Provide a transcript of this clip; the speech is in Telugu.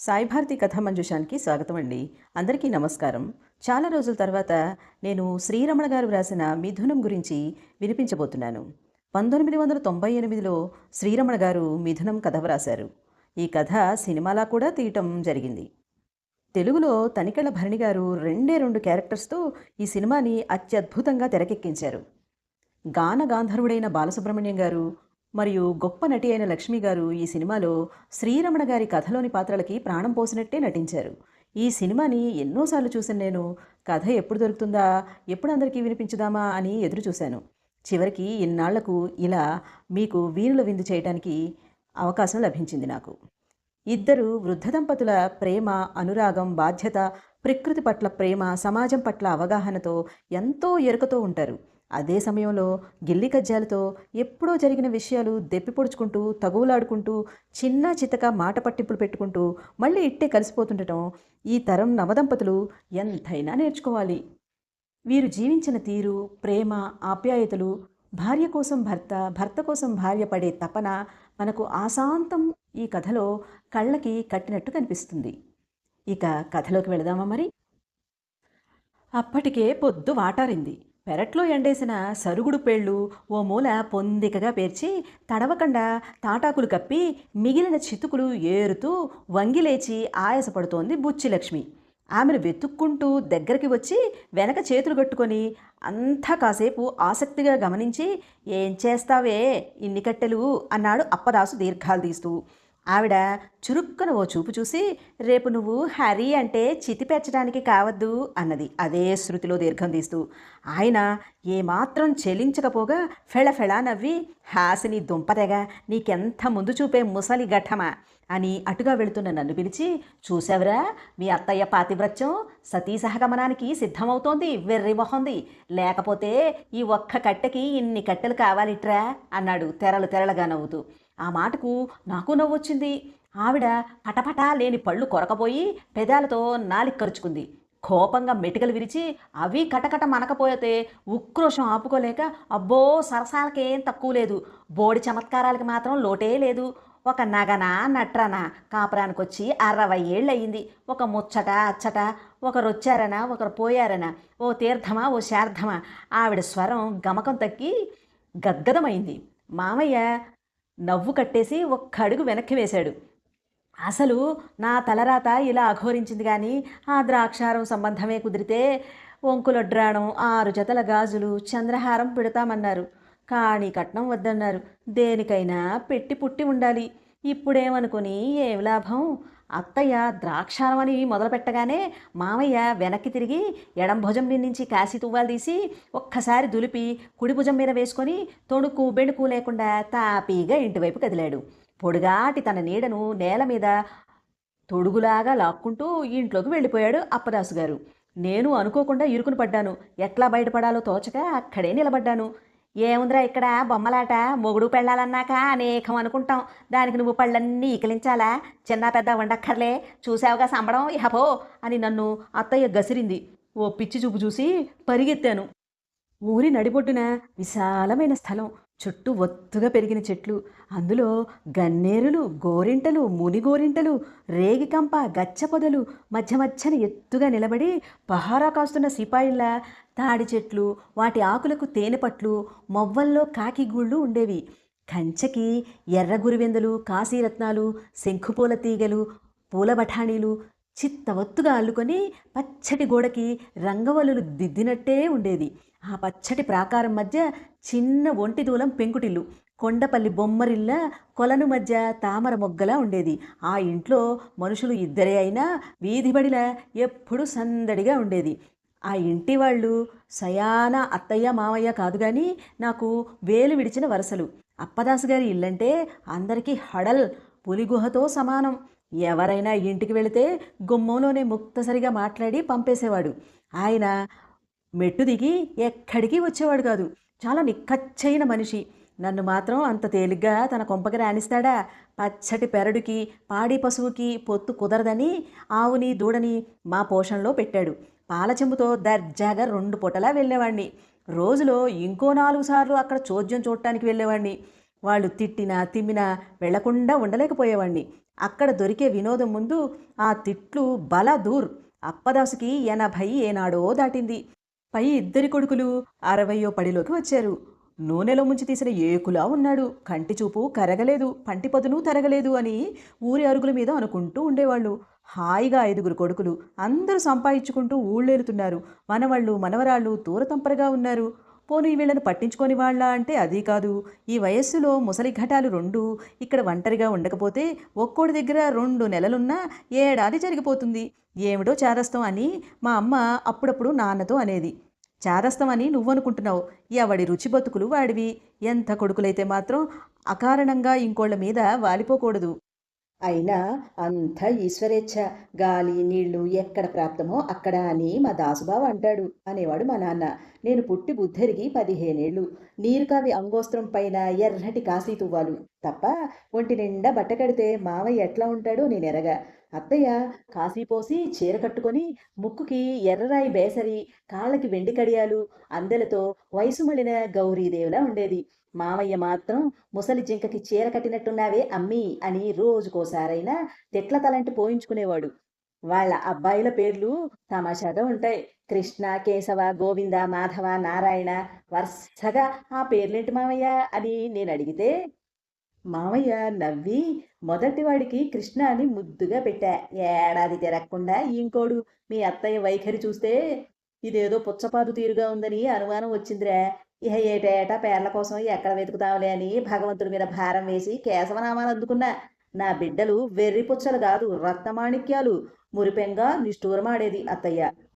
సాయిభారతి కథ మంజుషానికి స్వాగతం అండి అందరికీ నమస్కారం. చాలా రోజుల తర్వాత నేను శ్రీరమణ గారు వ్రాసిన మిథునం గురించి వినిపించబోతున్నాను. పంతొమ్మిది వందల తొంభై ఎనిమిదిలో శ్రీరమణ గారు మిథునం కథ వ్రాశారు. ఈ కథ సినిమాలా కూడా తీయటం జరిగింది. తెలుగులో తనికెళ్ళ భరణి గారు రెండే రెండు క్యారెక్టర్స్తో ఈ సినిమాని అత్యద్భుతంగా తెరకెక్కించారు. గాన గాంధర్వుడైన బాలసుబ్రహ్మణ్యం గారు మరియు గొప్ప నటి అయిన లక్ష్మి గారు ఈ సినిమాలో శ్రీరమణ గారి కథలోని పాత్రలకి ప్రాణం పోసినట్టే నటించారు. ఈ సినిమాని ఎన్నోసార్లు చూశాను నేను. కథ ఎప్పుడు దొరుకుతుందా? ఎప్పుడు అందరికీ వినిపించుదామా అని ఎదురు చూశాను. చివరికి ఇన్నాళ్ళకు ఇలా మీకు వీణుల విందు చేయడానికి అవకాశం లభించింది నాకు. ఇద్దరు వృద్ధ దంపతుల ప్రేమ అనురాగం బాధ్యత ప్రకృతి పట్ల ప్రేమ సమాజం పట్ల అవగాహనతో ఎంతో ఎరుకతో ఉంటారు. అదే సమయంలో గిల్లి కజ్జాలతో ఎప్పుడో జరిగిన విషయాలు దెప్పిపొడుచుకుంటూ తగువులాడుకుంటూ చిన్న చితక మాట పట్టింపులు పెట్టుకుంటూ మళ్ళీ ఇట్టే కలిసిపోతుండటం ఈ తరం నవదంపతులు ఎంతైనా నేర్చుకోవాలి. వీరు జీవించిన తీరు ప్రేమ ఆప్యాయతలు భార్య కోసం భర్త భర్త కోసం భార్య పడే తపన మనకు ఆశాంతం ఈ కథలో కళ్ళకి కట్టినట్టు కనిపిస్తుంది. ఇక కథలోకి వెళదామా మరి? అప్పటికే పొద్దు వాటారింది. పెరట్లో ఎండేసిన సరుగుడు పేళ్ళు ఓ మూల పొందికగా పేర్చి తడవకుండా తాటాకులు కప్పి మిగిలిన చితుకులు ఏరుతూ వంగిలేచి ఆయాసపడుతోంది బుచ్చిలక్ష్మి. ఆమెను వెతుక్కుంటూ దగ్గరికి వచ్చి వెనక చేతులు కట్టుకొని అంతా కాసేపు ఆసక్తిగా గమనించి ఏం చేస్తావే ఇన్ని కట్టెలు? అన్నాడు అప్పదాసు దీర్ఘాలు తీస్తూ. ఆవిడ చురుక్కున ఓ చూపు చూసి రేపు నువ్వు హరి అంటే చితిపెచ్చడానికి కావద్దు అన్నది. అదే శృతిలో దీర్ఘం తీస్తూ. ఆయన ఏమాత్రం చెలించకపోగా ఫెళఫెళా నవ్వి హాసిని దుంపదెగ నీకెంత ముందు చూపే ముసలి ఘట్టమా అని అటుగా వెళుతున్న నన్ను పిలిచి చూసావురా మీ అత్తయ్య పాతివ్రత్యం సతీ సహగమనానికి సిద్ధమవుతోంది వెర్రిమొహంది లేకపోతే ఈ ఒక్క కట్టెకి ఇన్ని కట్టెలు కావాలిట్రా అన్నాడు తెరలు తెరలుగా నవ్వుతూ. ఆ మాటకు నాకు నవ్వొచ్చింది. ఆవిడ పటపటా లేని పళ్ళు కొరకపోయి పెదాలతో నాలిక్కరుచుకుంది కోపంగా మెటికలు విరిచి అవి కటకట మనకపోతే ఉక్రోషం ఆపుకోలేక అబ్బో సరసాలకేం తక్కువ లేదు. బోడి చమత్కారాలకి మాత్రం లోటే లేదు. ఒక నగన నట్రన కాపురానికి వచ్చి అరవై ఏళ్ళు అయ్యింది ఒక ముచ్చట అచ్చట ఒకరు వచ్చారనా ఒకరు పోయారనా ఓ తీర్థమా ఓ శార్థమా ఆవిడ స్వరం గమకం తక్కి గద్గదమైంది. మామయ్య నవ్వు కట్టేసి ఒక్క అడుగు వెనక్కి వేశాడు. అసలు నా తలరాత ఇలా అఘోరించింది కానీ ఆ ద్రాక్షారం సంబంధమే కుదిరితే ఒంకులొడ్రాణం ఆరు జతల గాజులు చంద్రహారం పెడతామన్నారు. కానీ కట్నం వద్దన్నారు. దేనికైనా పెట్టి పుట్టి ఉండాలి. ఇప్పుడేమనుకుని ఏం లాభం? అత్తయ్య ద్రాక్షారమని మొదలుపెట్టగానే మామయ్య వెనక్కి తిరిగి ఎడం భుజం నుంచి కాసి తువ్వాలు తీసి ఒక్కసారి దులిపి కుడి భుజం మీద వేసుకొని తొణుకు బెణుకు లేకుండా తాపీగా ఇంటివైపు కదిలాడు. పొడుగాటి తన నీడను నేల మీద తొడుగులాగా లాక్కుంటూ ఇంట్లోకి వెళ్ళిపోయాడు అప్పదాసు గారు. నేను అనుకోకుండా ఇరుకుని పడ్డాను. ఎట్లా బయటపడాలో తోచక అక్కడే నిలబడ్డాను. ఏముందిరా ఇక్కడ? బొమ్మలాట. మొగుడు పెళ్ళాలన్నాక అనేకం అనుకుంటాం. దానికి నువ్వు పళ్ళన్నీ ఇకిలించాలా? చిన్న పెద్ద వండక్కర్లే. చూసావుగా సంబడం? ఇహపో అని నన్ను అత్తయ్య గసిరింది. ఓ పిచ్చి చూపు చూసి పరిగెత్తాను. ఊరి నడిబొడ్డున విశాలమైన స్థలం. చుట్టూ ఒత్తుగా పెరిగిన చెట్లు. అందులో గన్నేరులు గోరింటలు మునిగోరింటలు రేగికంప గచ్చ పొదలు మధ్య మధ్యన ఎత్తుగా నిలబడి పహారా కాస్తున్న సిపాయిళ్ళ తాడి చెట్లు వాటి ఆకులకు తేనెపట్లు మొవ్వల్లో కాకిగూళ్ళు ఉండేవి. కంచెకి ఎర్ర గురివెందులు కాశీరత్నాలు శంఖుపూల తీగలు పూల బఠానీలు చిత్తవత్తుగా అల్లుకొని పచ్చటి గోడకి రంగవల్లులు దిద్దినట్టే ఉండేది. ఆ పచ్చటి ప్రాకారం మధ్య చిన్న ఒంటి దూలం పెంకుటిల్లు కొండపల్లి బొమ్మరిల్ల కొలను మధ్య తామర మొగ్గలా ఉండేది. ఆ ఇంట్లో మనుషులు ఇద్దరే అయినా వీధిబడిలా ఎప్పుడూ సందడిగా ఉండేది. ఆ ఇంటి వాళ్ళు సయాన అత్తయ్య మావయ్య కాదు కానీ నాకు వేలు విడిచిన వరసలు. అప్పదాసు గారి ఇల్లంటే అందరికీ హడల్ పులిగుహతో సమానం. ఎవరైనా ఇంటికి వెళితే గుమ్మంలోనే ముక్తసరిగా మాట్లాడి పంపేసేవాడు. ఆయన మెట్టు దిగి ఎక్కడికి వచ్చేవాడు కాదు. చాలా నిక్కచ్చైన మనిషి. నన్ను మాత్రం అంత తేలిగ్గా తన కొంపకి రాణిస్తాడా? పచ్చటి పెరడుకి పాడి పశువుకి పొత్తు కుదరదని ఆవుని దూడని మా పోషణలో పెట్టాడు. పాల చెంబుతో దర్జాగా రెండు పూటలా వెళ్ళేవాడిని రోజులో ఇంకో నాలుగు సార్లు అక్కడ చోద్యం చూడటానికి వెళ్ళేవాడిని వాళ్ళు తిట్టినా తిమ్మినా వెళ్ళకుండా ఉండలేకపోయేవాడిని అక్కడ దొరికే వినోదం ముందు ఆ తిట్లు బల దూర్ అప్పదాసుకి ఎనభై ఏనాడో దాటింది. పై ఇద్దరి కొడుకులు అరవయో పడిలోకి వచ్చారు. నూనెలో ముంచి తీసిన ఏకులా ఉన్నాడు. కంటి చూపు కరగలేదు పంటిపదును తరగలేదు అని ఊరి అరుగుల మీద అనుకుంటూ ఉండేవాళ్ళు. హాయిగా ఐదుగురు కొడుకులు అందరూ సంపాదించుకుంటూ ఊళ్ళేలుతున్నారు మనవాళ్ళు మనవరాళ్ళు తూరతంపరగా ఉన్నారు. పోనీ వీళ్ళని పట్టించుకొని వాళ్ళ అంటే అది కాదు. ఈ వయస్సులో ముసలి ఘటాలు రెండు ఇక్కడ ఒంటరిగా ఉండకపోతే ఒక్కోడి దగ్గర రెండు నెలలున్నా ఏడాది జరిగిపోతుంది. ఏమిటో చారస్తం అని మా అమ్మ అప్పుడప్పుడు నాన్నతో అనేది. చారస్తం అని నువ్వనుకుంటున్నావు. ఎవడి రుచి బతుకులు వాడివి? ఎంత కొడుకులైతే మాత్రం అకారణంగా ఇంకోళ్ళ మీద వాలిపోకూడదు. అయినా అంత ఈశ్వరేచ్ఛ. గాలి నీళ్ళు ఎక్కడ ప్రాప్తమో అక్కడ అని మా దాసుబాబు అంటాడు అనేవాడు మా నాన్న. నేను పుట్టి బుద్ధరికి పదిహేనేళ్ళు. నీరు కావి అంగోస్త్రం పైన ఎర్రటి కాశీ తువ్వాలు. తప్ప ఒంటి నిండా బట్ట కడితే మావయ్య ఎట్లా ఉంటాడో నేను అత్తయ్య కాశీ పోసి చీర కట్టుకొని ముక్కుకి ఎర్రరాయి బేసరి కాళ్ళకి వెండి కడియాలు అందెలతో వయసు మళ్ళిన గౌరీదేవిలా ఉండేది. మామయ్య మాత్రం ముసలి జింకకి చీర కట్టినట్టున్నావే అమ్మి అని రోజుకోసారైనా తెట్ల తలంటి పోయించుకునేవాడు. వాళ్ళ అబ్బాయిల పేర్లు తమాషాగా ఉంటాయి. కృష్ణ కేశవ గోవింద మాధవ నారాయణ వరుసగా ఆ పేర్లేంటి మామయ్య అని నేను అడిగితే మామయ్య నవ్వి మొదటివాడికి కృష్ణ అని ముద్దుగా పెట్టా. ఏడాది తిరగకుండా ఇంకోడు మీ అత్తయ్య వైఖరి చూస్తే ఇదేదో పుచ్చపాదు తీరుగా ఉందని అనుమానం వచ్చిందిరా. ఇహ ఏటేటా పేర్ల కోసం ఎక్కడ వెతుకుతాంలే అని భగవంతుడి మీద భారం వేసి కేశవనామాలు అందుకున్నా. నా బిడ్డలు వెర్రి పుచ్చలు కాదు రత్నమాణిక్యాలు మురిపెంగా నిష్ఠూరమాడేది అత్తయ్య.